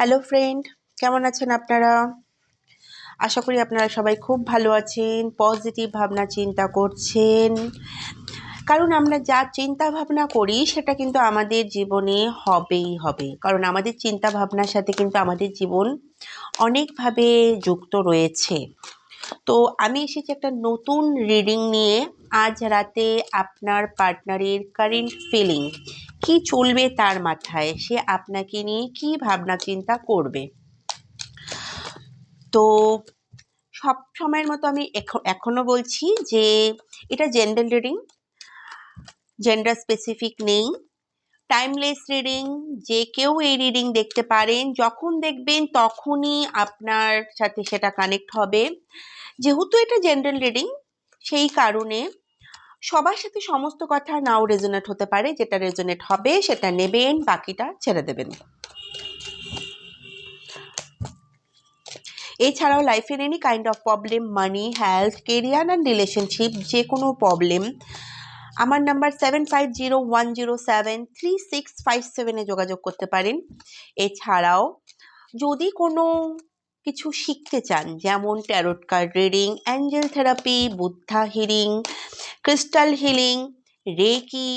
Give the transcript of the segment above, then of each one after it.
Hello friend কেমন আছেন আপনারা? আশা করি আপনারা সবাই খুব ভালো আছেন পজিটিভ ভাবনা চিন্তা করছেন। কারণ আমরা যা চিন্তা ভাবনা করি, সেটা কিন্তু আমাদের জীবনে হবেই হবে। কারণ আমাদের চিন্তা ভাবনার সাথে কিন্তু আমাদের জীবন অনেকভাবে যুক্ত রয়েছে। তো আমি এসেছি একটা নতুন রিডিং নিয়ে আজ রাতে আপনার পার্টনারের কারেন্ট ফিলিং কি চলবে তার মাথায়? সে আপনাকে নিয়ে কি ভাবনা চিন্তা করবে? তো সব সময়ের মতো আমি এখনও বলছি যে এটা জেন্ডার রিডিং জেন্ডার স্পেসিফিক নেই। টাইমলেস রিডিং যে কেউ এই রিডিং দেখতে পারেন, যখন দেখবেন তখনই আপনার সাথে সেটা কানেক্ট হবে। যেহেতু এটা জেনারেল রিডিং সেই কারণে সবার সাথে সমস্ত কথা নাও রেজোনেট হতে পারে, যেটা রেজোনেট হবে সেটা নেবেন, বাকিটা ছেড়ে দেবেন। এছাড়াও লাইফের any kind of problem money health career and relationship যে কোনো প্রবলেম আমার number seven five zero one zero seven three six five সেভেনে যোগাযোগ করতে পারেন। এছাড়াও যদি কোনো কিছু শিখতে চান, যেমন tarot card reading angel therapy Buddha healing crystal healing reiki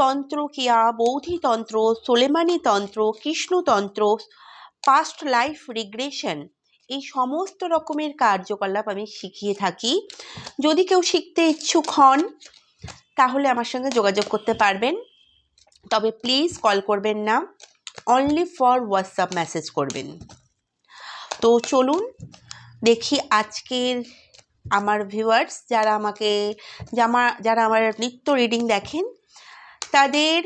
তন্ত্রকিয়া বৌদ্ধিতন্ত্র সোলেমানি তন্ত্র কৃষ্ণতন্ত্র পাস্ট লাইফ রিগ্রেশন এই সমস্ত রকমের কার্যকলাপ আমি শিখিয়ে থাকি। যদি কেউ শিখতে ইচ্ছুক হন তাহলে আমার সঙ্গে যোগাযোগ করতে পারবেন। তবে প্লিজ কল করবেন না অনলি ফর হোয়াটসঅ্যাপ মেসেজ করবেন। তো চলুন, দেখি আজকের আমার ভিউয়ার্স যারা আমাকে জামা যারা আমার নিত্য রিডিং দেখেন, তাদের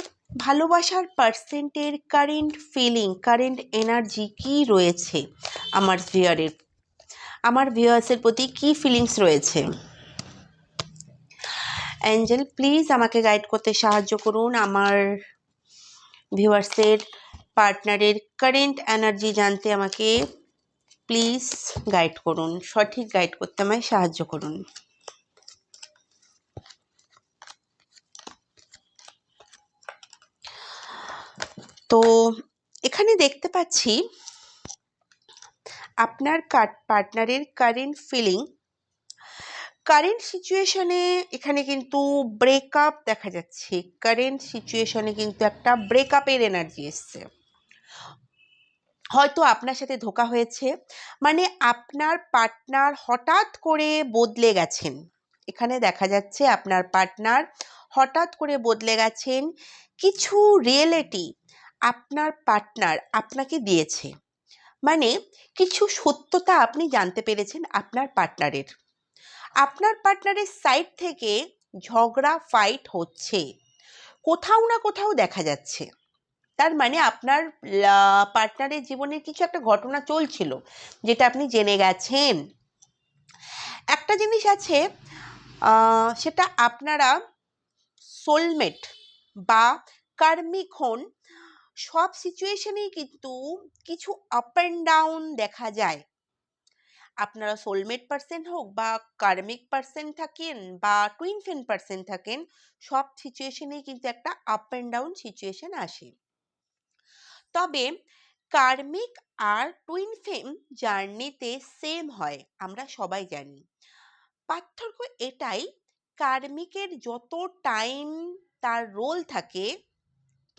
ভালোবাসার পার্সেন্টের কারেন্ট ফিলিং কারেন্ট এনার্জি কি রয়েছে আমার ভিউয়ারের আমার ভিউয়ার্সের প্রতি কি ফিলিংস রয়েছে? অ্যাঞ্জেল, প্লিজ আমাকে গাইড করতে সাহায্য করুন। আমার ভিউয়ার্সের পার্টনারের কারেন্ট এনার্জি জানতে আমাকে প্লিজ গাইড করুন, সঠিক গাইড করতে আমায় সাহায্য করুন। তো এখানে দেখতে পাচ্ছি, আপনার পার্টনারের কারেন্ট ফিলিং কারেন্ট সিচুয়েশনে এখানে কিন্তু ব্রেকআপ দেখা যাচ্ছে। কারেন্ট সিচুয়েশনে কিন্তু একটা ব্রেকআপের এনার্জি এসছে। হয়তো আপনার সাথে ধোকা হয়েছে মানে আপনার পার্টনার হঠাৎ করে বদলে গেছেন। এখানে দেখা যাচ্ছে আপনার পার্টনার হঠাৎ করে বদলে গেছেন। কিছু রিয়েলিটি আপনার পার্টনার আপনাকে দিয়েছে। মানে কিছু সত্যতা আপনি জানতে পেরেছেন আপনার পার্টনারের আপনার পার্টনারের সাইড থেকে ঝগড়া ফাইট হচ্ছে। কোথাও না কোথাও দেখা যাচ্ছে। তার মানে আপনার পার্টনারের জীবনে কিছু একটা ঘটনা চলছিল, যেটা আপনি জেনে গেছেন। একটা জিনিস আছে সেটা আপনারা সোলমেট বা কার্মিক হন, সব সিচুয়েশনেই কিন্তু কিছু আপ অ্যান্ড ডাউন দেখা যায়। আপনারা সোলমেট পার্সেন হোক বা কার্মিক পার্সেন থাকেন বা টুইন ফেন পার্সেন থাকেন, সব সিচুয়েশনেই কিন্তু একটা আপ অ্যান্ড ডাউন সিচুয়েশন আসে। তবে কার্মিক আর টুইন ফেম জার্নিতে সেম হয়, আমরা সবাই জানি। পার্থক্য এটাই কার্মিকের যত টাইম তার রোল থাকে,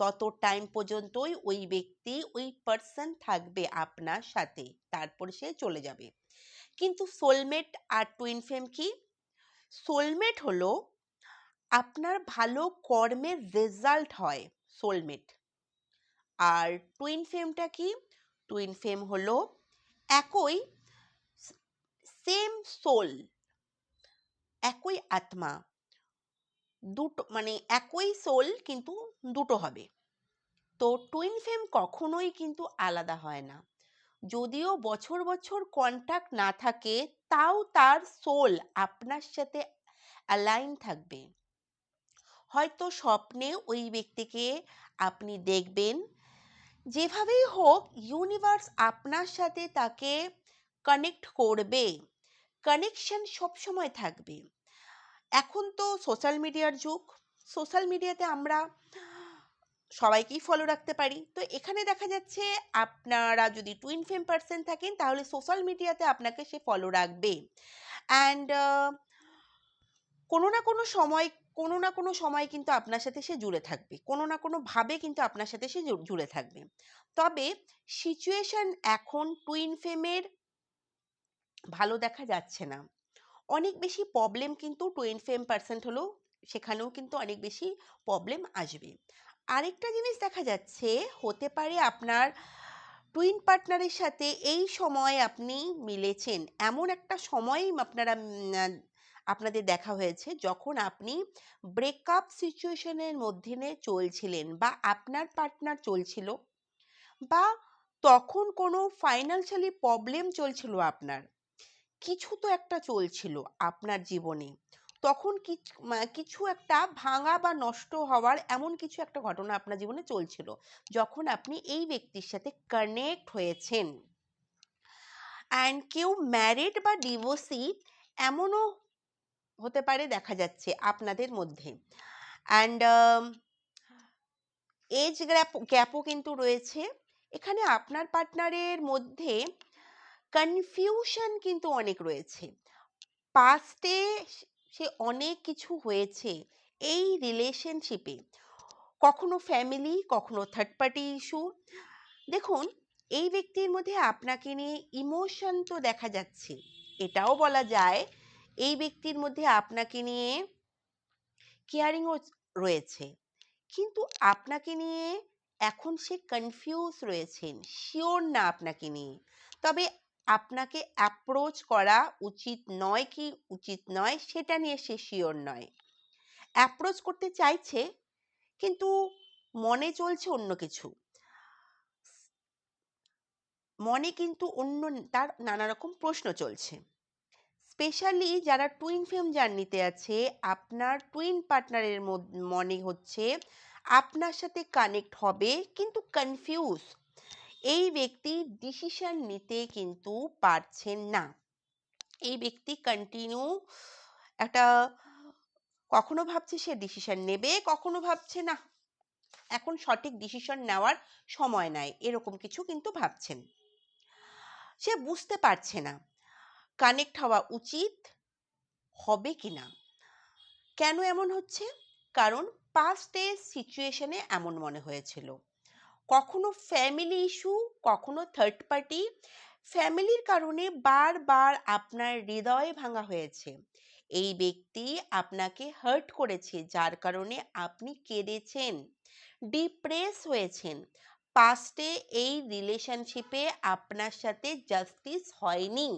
তত টাইম পর্যন্তই ওই ব্যক্তি, ওই পার্সন থাকবে আপনার সাথে, তারপর সে চলে যাবে। কিন্তু সোলমেট আর টুইন ফেম কি? সোলমেট হলো আপনার ভালো কর্মের রেজাল্ট হয় সোলমেট আর টুইন ফেমটা কি? টুইন ফেম হলো একই সেম সোল একই আত্মা। দুটো মানে একই সোল কিন্তু দুটো হবে। তো টুইন ফেম কখনোই কিন্তু আলাদা হয় না। যদিও বছর বছর কন্ট্যাক্ট না থাকে, তাও তার সোল আপনার সাথে অ্যালাইন থাকবে। হয়তো স্বপ্নে ওই ব্যক্তিকে আপনি দেখবেন। যেভাবেই হোক ইউনিভার্স আপনার সাথে তাকে কানেক্ট করবে। কানেকশন সবসময় থাকবে। এখন তো সোশ্যাল মিডিয়ার যুগ। সোশ্যাল মিডিয়াতে আমরা সবাইকেই ফলো রাখতে পারি। তো এখানে দেখা যাচ্ছে আপনারা যদি টুইন ফেম পার্সন থাকেন, তাহলে সোশ্যাল মিডিয়াতে আপনাকে সে ফলো রাখবে। অ্যান্ড কোনো না কোনো সময়, কোনো না কোনো সময় কিন্তু আপনার সাথে সে জুড়ে থাকবে। কোনো না কোনো ভাবে কিন্তু আপনার সাথে সে জুড়ে থাকবে। তবে সিচুয়েশন এখন টুইন ফেমের ভালো দেখা যাচ্ছে না। অনেক বেশি প্রবলেম কিন্তু টুইন ফেম পার্সেন্ট হলেও সেখানেও কিন্তু অনেক বেশি প্রবলেম আসবে। আরেকটা জিনিস দেখা যাচ্ছে, হতে পারে আপনার টুইন পার্টনারের সাথে এই সময় আপনি মিলেছেন। এমন একটা সময় আপনারা আপনাদের দেখা হয়েছে যখন আপনি ব্রেকআপ সিচুয়েশনের মধ্যে চলছিলেন বা আপনার পার্টনার চলছিল বা তখন কোনো ফাইন্যান্সিয়ালি প্রবলেম চলছিল আপনার। কিছু তো একটা চলছিল আপনার জীবনে। তখন কিছ- একটা ভাঙা বা নষ্ট হওয়ার এমন কিছু একটা ঘটনা আপনার জীবনে চলছিল, যখন আপনি এই ব্যক্তির সাথে কানেক্ট হয়েছেন। অ্যান্ড কেউ ম্যারিড বা ডিভোর্সি এমনও হতে পারে দেখা যাচ্ছে আপনাদের মধ্যে। অ্যান্ড এজ গ্যাপ গ্যাপও কিন্তু রয়েছে। এখানে আপনার পার্টনারের মধ্যে কনফিউশন কিন্তু অনেক রয়েছে। পাস্টে সে অনেক কিছু হয়েছে এই রিলেশনশিপে কখনো ফ্যামিলি কখনো থার্ড পার্টি ইস্যু দেখুন, এই ব্যক্তির মধ্যে আপনাকে নিয়ে ইমোশন তো দেখা যাচ্ছে। এটাও বলা যায়, এই ব্যক্তির মধ্যে আপনাকে নিয়ে কেয়ারিংও রয়েছে। কিন্তু আপনাকে নিয়ে এখন সে কনফিউজ রয়েছেন শিওর না আপনাকে নিয়ে। তবে আপনাকে অ্যাপ্রোচ করা উচিত নয় কি উচিত নয়, সেটা নিয়ে সে শিওর নয়। অ্যাপ্রোচ করতে চাইছে, কিন্তু মনে চলছে অন্য কিছু। মনে কিন্তু অন্য তার নানা রকম প্রশ্ন চলছে। স্পেশালি যারা টুইন ফেম জার্নিতে আছে, আপনার টুইন পার্টনারের মনে হচ্ছে আপনার সাথে কানেক্ট হবে, কিন্তু কনফিউজ এই ব্যক্তি ডিসিশন নিতে কিন্তু পারছেন না। এই ব্যক্তি কন্টিনিউ একটা কখনো ভাবছে সে ডিসিশন নেবে, কখনো ভাবছে না। এখন সঠিক ডিসিশন নেওয়ার সময় নাই, এরকম কিছু কিন্তু ভাবছেন। সে বুঝতে পারছে না কানেক্ট হওয়া উচিত হবে কি না কেন এমন হচ্ছে? কারণ পাস্টে সিচুয়েশনে এমন মনে হয়েছিল। কখনো ফ্যামিলি ইস্যু কখনো থার্ড পার্টি ফ্যামিলির কারণে বারবার আপনার হৃদয় ভাঙা হয়েছে। এই ব্যক্তি আপনাকে হার্ট করেছে, যার কারণে আপনি কেঁদেছেন ডিপ্রেস হয়েছেন। পাস্টে এই রিলেশনশিপে আপনার সাথে জাস্টিস হয়নি।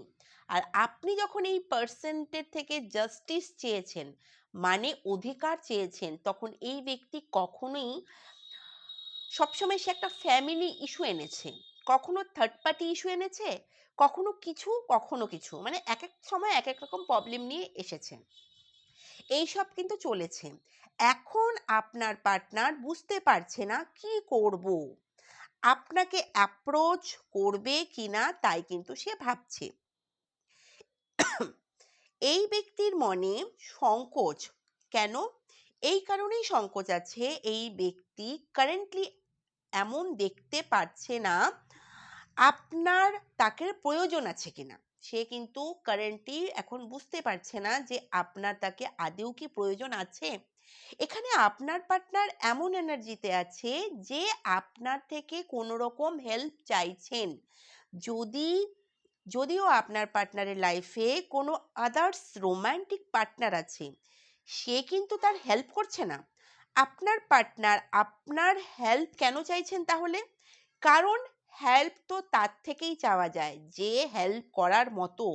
আর আপনি যখন এই পার্সেন্টের থেকে জাস্টিস চেয়েছেন মানে অধিকার চেয়েছেন, তখন এই ব্যক্তি কখনোই সবসময় সে একটা ফ্যামিলি ইস্যু এনেছে। কখনো থার্ড পার্টি ইস্যু এনেছে, কখনো কিছু কখনো কিছু। মানে এক এক সময় এক এক রকম প্রবলেম নিয়ে এসেছে। এইসব কিন্তু চলেছে। এখন আপনার পার্টনার বুঝতে পারছে না কি করব। আপনাকে অ্যাপ্রোচ করবে কিনা তাই কিন্তু সে ভাবছে। এই ব্যক্তির মনে সংকোচ। কেন? এই কারণেই সংকোচ আছে। এই ব্যক্তি কারেন্টলি এমন দেখতে পারছে না, আপনার তাকে প্রয়োজন আছে কিনা? সে কিন্তু কারেন্টলি এখন বুঝতে পারছে না যে আপনার তাকে আদেও কি প্রয়োজন আছে। এখানে আপনার পার্টনার এমন এনার্জিতে আছে যে আপনার থেকে কোনো রকম হেল্প চাইছেন। যদি, যদিও আপনার পার্টনারের লাইফে কোনো আদার্স রোম্যান্টিক পার্টনার আছে, সে কিন্তু তার হেল্প করছে না। আপনার পার্টনার আপনার হেল্প কেন চাইছেন তাহলে? কারণ হেল্প তো তার থেকেই চাওয়া যায়। যে হেল্প করার মতো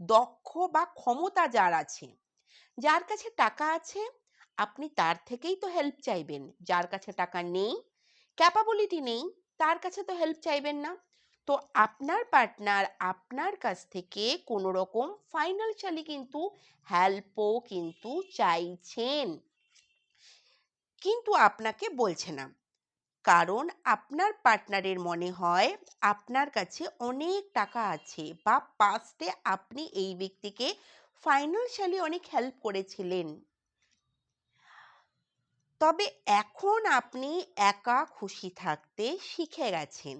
দক্ষ বা ক্ষমতা যার আছে, যার কাছে টাকা আছে, আপনি তার থেকেই তো হেল্প চাইবেন। যার কাছে টাকা নেই ক্যাপাবিলিটি নেই, তার কাছে তো হেল্প চাইবেন না। তো আপনার পার্টনার আপনার কাছ থেকে কোনো রকম ফাইনান্সিয়ালি কিন্তু হেল্পও কিন্তু চাইছেন। কিন্তু আপনাকে বলছে না। কারণ আপনার পার্টনারের মনে হয় আপনার কাছে অনেক টাকা আছে বা পাস্টে আপনি এই ব্যক্তিকে ফাইনান্সিয়ালি অনেক হেল্প করেছিলেন। তবে এখন আপনি একা খুশি থাকতে শিখে গেছেন।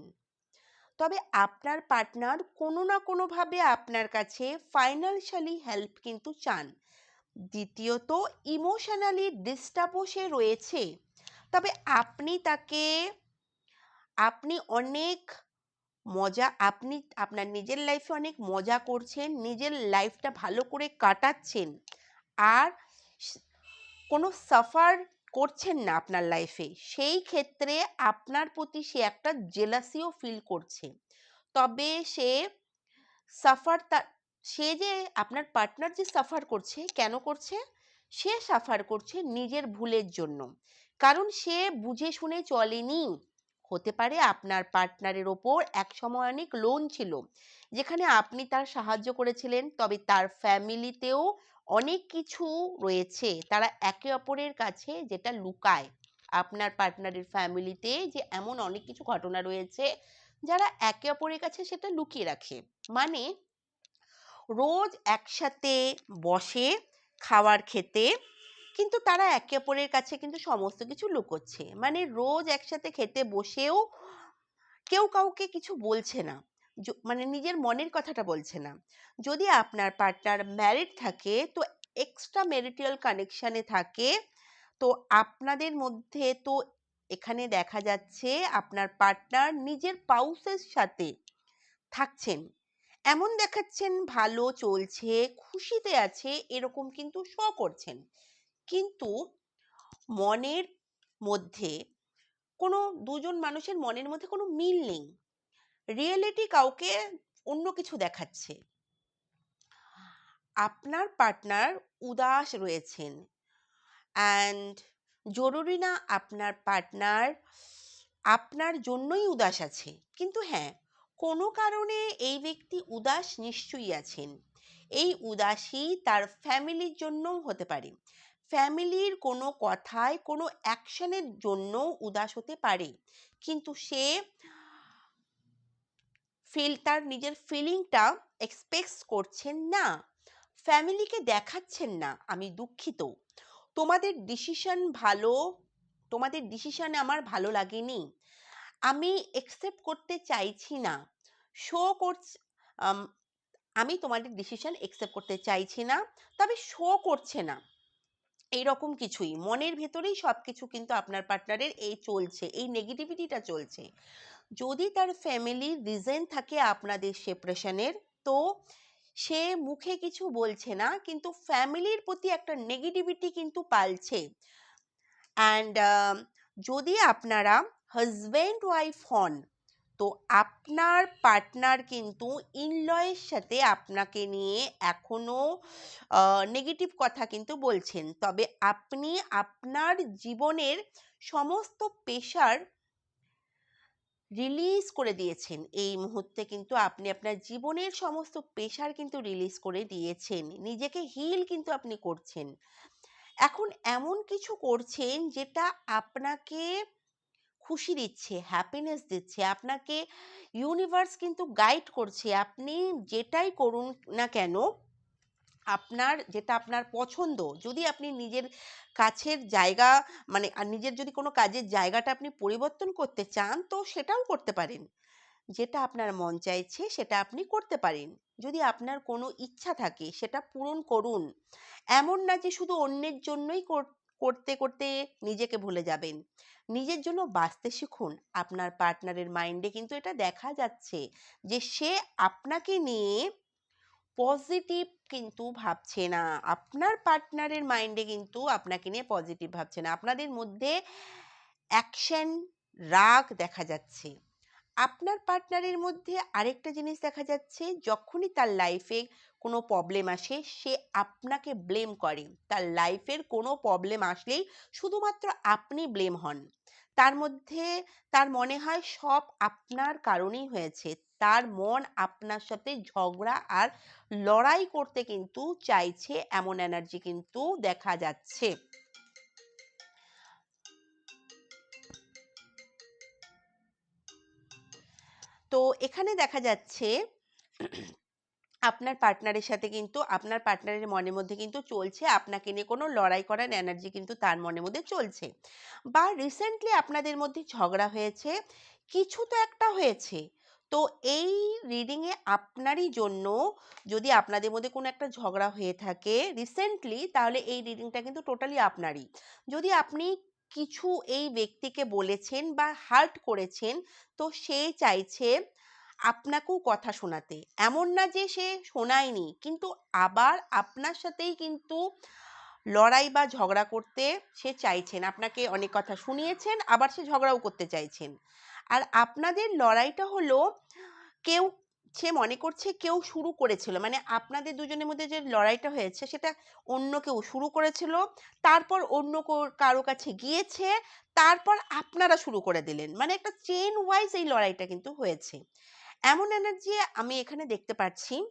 তবে আপনার পার্টনার কোনো না কোনোভাবে আপনার কাছে ফাইন্যান্সিয়ালি হেল্প কিন্তু চান। দ্বিতীয়ত ইমোশনালি ডিস্টার্বও সে রয়েছে। তবে আপনি তাকে, আপনি অনেক মজা, আপনি, আপনার নিজের লাইফে অনেক মজা করছেন, নিজের লাইফটা ভালো করে কাটাচ্ছেন, আর কোনো সাফার করছেন না আপনার লাইফে সেই ক্ষেত্রে আপনার প্রতি সে একটা জেলাসিও ফিল করছে। তবে সে সাফার তার সে যে আপনার পার্টনার যে সাফার করছে, কেন করছে? সে সাফার করছে নিজের ভুলের জন্য। কারণ সে বুঝে শুনে চলেনি। হতে পারে আপনার পার্টনারের ওপর এক সময় অনেক লোন ছিল, যেখানে আপনি তার সাহায্য করেছিলেন, তবে তার ফ্যামিলিতেও অনেক কিছু রয়েছে। তারা একে অপরের কাছে যেটা লুকায়। আপনার পার্টনারের ফ্যামিলিতে যে এমন অনেক কিছু ঘটনা রয়েছে, যারা একে অপরের কাছে সেটা লুকিয়ে রাখে। মানে রোজ একসাথে বসে খাওয়ার খেতে কিন্তু তারা একে অপরের কাছে কিন্তু সমস্ত কিছু লুকোচ্ছে। মানে রোজ একসাথে খেতে বসেও কেউ কাউকে কিছু বলছে না। মানে নিজের মনের কথাটা বলছে না। যদি আপনার পার্টনার ম্যারিড থাকে তো এক্সট্রা ম্যারিটাল কানেকশানে থাকে তো আপনাদের মধ্যে তো এখানে দেখা যাচ্ছে আপনার পার্টনার নিজের পাউসের সাথে থাকছেন। এমন দেখাচ্ছেন, ভালো চলছে, খুশিতে আছে এরকম কিন্তু শো করছেন। কিন্তু মনের মধ্যে কোনো দুজন মানুষের মনের মধ্যে কোনো মিল নেই। রিয়েলিটি কাউকে অন্য কিছু দেখাচ্ছে। আপনার পার্টনার উদাস রয়েছেন। অ্যান্ড জরুরি না আপনার পার্টনার, আপনার জন্যই উদাস আছে। কিন্তু হ্যাঁ কোনো কারণে এই ব্যক্তি উদাস নিশ্চয়ই আছেন। এই উদাসী তার ফ্যামিলির জন্যও হতে পারে। ফ্যামিলির কোনো কথায়, কোনো অ্যাকশনের জন্য উদাস হতে পারে। কিন্তু সে ফিল, তার নিজের ফিলিংটা এক্সপ্রেস করছেন না। ফ্যামিলিকে দেখাচ্ছেন না, আমি দুঃখিত। তোমাদের ডিসিশন ভালো, তোমাদের ডিসিশন আমার ভালো লাগেনি। আমি একসেপ্ট করতে চাইছি না। শো করছে, আমি তোমাদের ডিসিশন একসেপ্ট করতে চাইছি না, তবে শো করছে না। এইরকম কিছুই। মনের ভেতরেই সব কিছু কিন্তু আপনার পার্টনারের এই চলছে, এই নেগেটিভিটিটা চলছে। যদি তার ফ্যামিলির রিজেন থাকে আপনাদের সেপারেশনের তো সে মুখে কিছু বলছে না, কিন্তু ফ্যামিলির প্রতি একটা নেগেটিভিটি কিন্তু পালছে। অ্যান্ড যদি আপনারা হাজব্যান্ড ওয়াইফ হন, তো আপনার পার্টনার কিন্তু ইনলয়ের সাথে আপনাকে নিয়ে এখনও নেগেটিভ কথা কিন্তু বলছেন। তবে আপনি আপনার জীবনের সমস্ত পেশার রিলিজ করে দিয়েছেন। এই মুহূর্তে কিন্তু আপনি আপনার জীবনের সমস্ত পেশার কিন্তু রিলিজ করে দিয়েছেন। নিজেকে হিল কিন্তু আপনি করছেন। এখন এমন কিছু করছেন যেটা আপনাকে খুশি দিচ্ছে হ্যাপিনেস দিচ্ছে, আপনাকে ইউনিভার্স কিন্তু গাইড করছে, আপনি যেটাই করুন না কেন, আপনার যেটা আপনার পছন্দ, যদি আপনি নিজের কাছের জায়গা মানে নিজের যদি কোনো কাজের জায়গাটা আপনি পরিবর্তন করতে চান, তো সেটাও করতে পারেন। যেটা আপনার মন চাইছে, সেটা আপনি করতে পারেন। যদি আপনার কোনো ইচ্ছা থাকে, সেটা পূরণ করুন। এমন না যে শুধু অন্যের জন্যই কর- করতে করতে নিজেকে ভুলে যাবেন। নিজের জন্য বাঁচতে শিখুন। আপনার পার্টনারের মাইন্ডে কিন্তু এটা দেখা যাচ্ছে যে সে আপনাকে নিয়ে পজিটিভ কিন্তু ভাবছে না। আপনার পার্টনারের মাইন্ডে কিন্তু আপনাকে নিয়ে পজিটিভ ভাবছে না। আপনাদের মধ্যে অ্যাকশন, রাগ দেখা যাচ্ছে। আপনার পার্টনারের মধ্যে আরেকটা জিনিস দেখা যাচ্ছে, যখনই তার লাইফে কোনো প্রবলেম আসে, সে আপনাকে ব্লেম করে। তার লাইফের কোনো প্রবলেম আসলেই শুধুমাত্র আপনি ব্লেম হন। তার মধ্যে তার মনে হয় সব আপনার কারণেই হয়েছে। তার মন আপনার সাথে ঝগড়া আর লড়াই করতে কিন্তু চাইছে, এমন এনার্জি কিন্তু দেখা যাচ্ছে। তো এখানে দেখা যাচ্ছে আপনার পার্টনারের সাথে কিন্তু, আপনার পার্টনারের মনের মধ্যে কিন্তু চলছে। আপনাকে নিয়ে কোনো লড়াই করার এনার্জি কিন্তু তার মনের মধ্যে চলছে। বা রিসেন্টলি আপনাদের মধ্যে ঝগড়া হয়েছে, কিছু তো একটা হয়েছে। তো এই রিডিংয়ে আপনারই জন্য যদি আপনাদের মধ্যে কোনো একটা ঝগড়া হয়ে থাকে রিসেন্টলি তাহলে এই রিডিংটা কিন্তু টোটালি আপনারই। যদি আপনি কিছু এই ব্যক্তিকে বলেছেন বা হার্ট করেছেন, তো সে চাইছে আপনাকেও কথা শোনাতে। এমন না যে সে শোনায়নি, কিন্তু আবার আপনার সাথেই কিন্তু লড়াই বা ঝগড়া করতে সে চাইছেন। আপনাকে অনেক কথা শুনিয়েছেন, আবার সে ঝগড়াও করতে চাইছেন। আর আপনাদের লড়াইটা হলো কেউ, সে মনে করছে কেউ শুরু করেছিল। মানে আপনাদের দুজনের মধ্যে যে লড়াইটা হয়েছে, সেটা অন্য কেউ শুরু করেছিল, তারপর অন্য কারও কাছে গিয়েছে, তারপর আপনারা শুরু করে দিলেন। মানে একটা চেন ওয়াইজ এই লড়াইটা কিন্তু হয়েছে। এমন এনার্জি আমি এখানে দেখতে পাচ্ছি,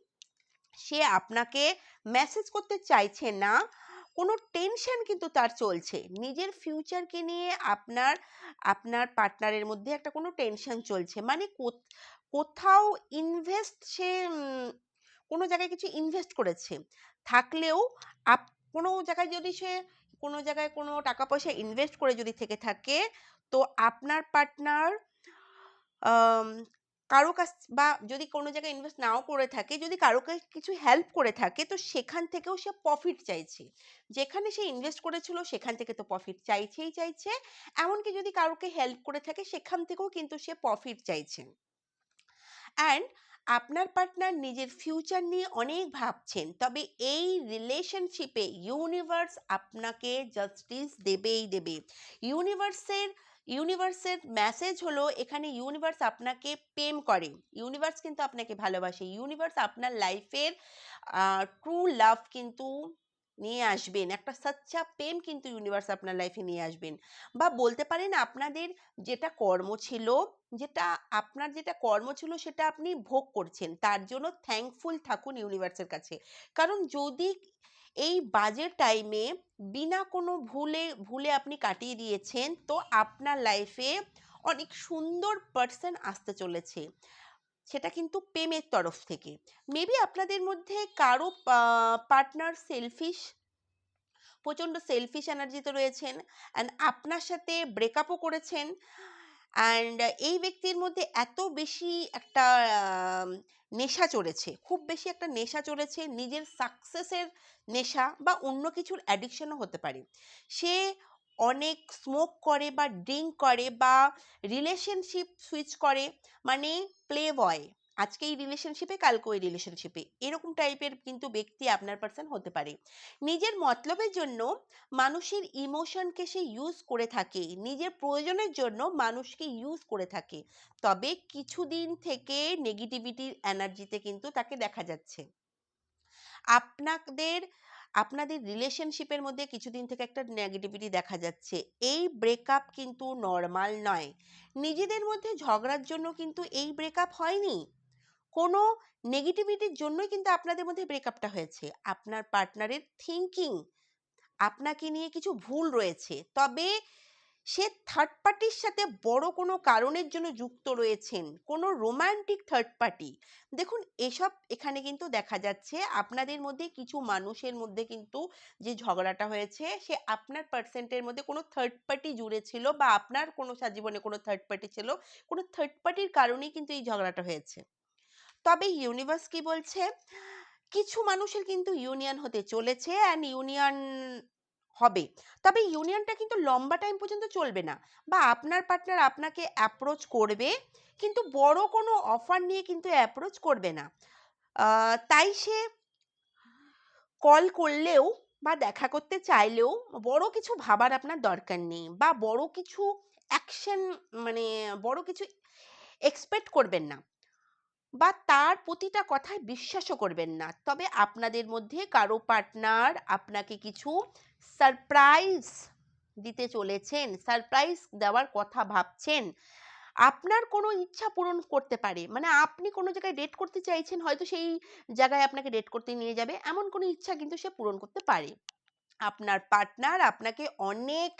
সে আপনাকে মেসেজ করতে চাইছে না, কোনো টেনশন কিন্তু তার চলছে। নিজের ফিউচারকে নিয়ে আপনার আপনার পার্টনারের মধ্যে একটা কোনো টেনশন চলছে। মানে কোথ- কোথাও ইনভেস্ট সে কোনো জায়গায় কিছু ইনভেস্ট করেছে। থাকলেও আপ, কোনো জায়গায় যদি সে, কোনো জায়গায় কোনো টাকা পয়সা ইনভেস্ট করে যদি থেকে থাকে, তো আপনার পার্টনার কারও কাছ বা যদি কোনো জায়গায় ইনভেস্ট নাও করে থাকে, যদি কারও কাছে হেল্প করে থাকে, তো সেখান থেকেও সে প্রফিট চাইছে। যেখানে সে ইনভেস্ট করেছিল, সেখান থেকে তো প্রফিট চাইছেই চাইছে। এমনকি যদি কারোকে হেল্প করে থাকে, সেখান থেকেও কিন্তু সে প্রফিট চাইছে। অ্যান্ড আপনার পার্টনার নিজের ফিউচার নিয়ে অনেক ভাবছেন, তবে এই রিলেশনশিপে ইউনিভার্স আপনাকে জাস্টিস দেবেই দেবে। ইউনিভার্সের ইউনিভার্সের মেসেজ হলো, এখানে ইউনিভার্স আপনাকে প্রেম করে। ইউনিভার্স কিন্তু আপনাকে ভালোবাসে। ইউনিভার্স আপনার লাইফের ট্রু লাভ কিন্তু নিয়ে আসবেন। একটা সচ্চা প্রেম কিন্তু ইউনিভার্স আপনার লাইফে নিয়ে আসবেন। বা বলতে পারেন আপনাদের যেটা কর্ম ছিল, যেটা আপনার যেটা কর্ম ছিল, সেটা আপনি ভোগ করছেন। তার জন্য থ্যাঙ্কফুল থাকুন ইউনিভার্সের কাছে। কারণ যদি এই বাজে টাইমে বিনা কোনো ভুলে ভুলে আপনি কাটিয়ে দিয়েছেন, তো আপনার লাইফে অনেক সুন্দর পার্সন আসতে চলেছে। সেটা কিন্তু প্রেমের তরফ থেকে। মেবি আপনাদের মধ্যে কারও পার্টনার সেলফিশ প্রচণ্ড সেলফিশ এনার্জিতে রয়েছেন অ্যান্ড আপনার সাথে ব্রেকআপও করেছেন অ্যান্ড এই ব্যক্তির মধ্যে এত বেশি একটা নেশা চড়েছে। খুব বেশি একটা নেশা চড়েছে, নিজের সাকসেসের নেশা বা অন্য কিছুর অ্যাডিকশনও হতে পারে। সে অনেক স্মোক করে বা ড্রিঙ্ক করে বা রিলেশনশিপ সুইচ করে মানে প্লে বয় আজকে এই রিলেশনশিপে কালকে ওই রিলেশনশিপে এরকম টাইপের কিন্তু ব্যক্তি আপনার পার্সন হতে পারে। নিজের মতলবের জন্য মানুষের ইমোশনকে সে ইউজ করে থাকে। নিজের প্রয়োজনের জন্য মানুষকে ইউজ করে থাকে। তবে কিছুদিন থেকে নেগেটিভিটির এনার্জিতে কিন্তু তাকে দেখা যাচ্ছে। আপনাদের আপনাদের রিলেশনশিপের মধ্যে কিছুদিন থেকে একটা নেগেটিভিটি দেখা যাচ্ছে। এই ব্রেকআপ কিন্তু নর্মাল নয়। নিজেদের মধ্যে ঝগড়ার জন্য কিন্তু এই ব্রেকআপ হয়নি। কোনো নেগেটিভিটির জন্যই কিন্তু আপনাদের মধ্যে ব্রেকআপটা হয়েছে। আপনার পার্টনারের থিঙ্কিং আপনাকে নিয়ে কিছু ভুল রয়েছে। তবে সে থার্ড পার্টির সাথে বড় কোনো কারণের জন্য যুক্ত রয়েছেন, কোনো রোমান্টিক থার্ড পার্টি দেখুন, এসব এখানে কিন্তু দেখা যাচ্ছে আপনাদের মধ্যে কিছু মানুষের মধ্যে কিন্তু যে ঝগড়াটা হয়েছে, সে আপনার পার্সেন্টের মধ্যে কোনো থার্ড পার্টি জুড়ে ছিল বা আপনার কোনো সাজীবনে কোনো থার্ড পার্টি ছিল, কোনো থার্ড পার্টির কারণেই কিন্তু এই ঝগড়াটা হয়েছে। তবে ইউনিভার্স কি বলছে? কিছু মানুষের কিন্তু ইউনিয়ন হতে চলেছে অ্যান্ড ইউনিয়ন হবে। তবে ইউনিয়নটা কিন্তু লম্বা টাইম পর্যন্ত চলবে না। বা আপনার পার্টনার আপনাকে অ্যাপ্রোচ করবে, কিন্তু বড় কোনো অফার নিয়ে কিন্তু অ্যাপ্রোচ করবে না। তাই সে কল করলেও বা দেখা করতে চাইলেও বড় কিছু ভাবার আপনার দরকার নেই বা বড় কিছু অ্যাকশন মানে বড় কিছু এক্সপেক্ট করবেন না। বা তার প্রতিটা কথায় বিশ্বাসও করবেন না। তবে আপনাদের মধ্যে কারও পার্টনার আপনাকে কিছু সারপ্রাইজ দিতে চলেছেন সারপ্রাইজ দেওয়ার কথা ভাবছেন, আপনার কোনো ইচ্ছা পূরণ করতে পারে। মানে আপনি কোনো জায়গায় ডেট করতে চাইছেন, হয়তো সেই জায়গায় আপনাকে ডেট করতে নিয়ে যাবে, এমন কোনো ইচ্ছা কিন্তু সে পূরণ করতে পারে। আপনার পার্টনার আপনাকে অনেক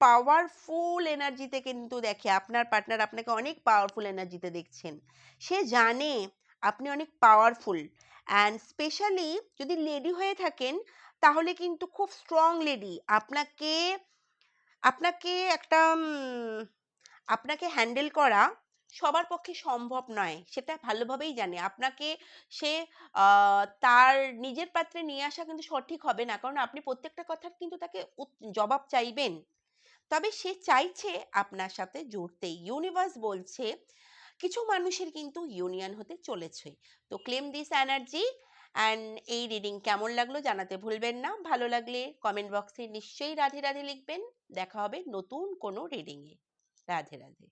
পাওয়ারফুল এনার্জিতে কিন্তু দেখে আপনার পার্টনার আপনাকে অনেক পাওয়ারফুল এনার্জিতে দেখছেন। সে জানে আপনি অনেক পাওয়ারফুল অ্যান্ড স্পেশালি যদি লেডি হয়ে থাকেন, তাহলে কিন্তু খুব স্ট্রং লেডি আপনাকে আপনাকে একটা আপনাকে হ্যান্ডেল করা সবার পক্ষে সম্ভব নয়, সেটা ভালোভাবেই জানে। আপনাকে সে তার নিজের পাত্রে নিয়ে আসা কিন্তু সঠিক হবে না, কারণ আপনি প্রত্যেকটা কথার কিন্তু তাকে জবাব চাইবেন। তবে সে চাইছে আপনার সাথে জুড়তে। ইউনিভার্স বলছে, কিছু মানুষের কিন্তু ইউনিয়ন হতে চলেছে। তো ক্লেম দিস এনার্জি অ্যান্ড এই রিডিং কেমন লাগল জানাতে ভুলবেন না। ভালো লাগলে কমেন্ট বক্সে নিশ্চয়ই রাধে রাধে লিখবেন। দেখা হবে নতুন কোনো রিডিংয়ে রাধে রাধে।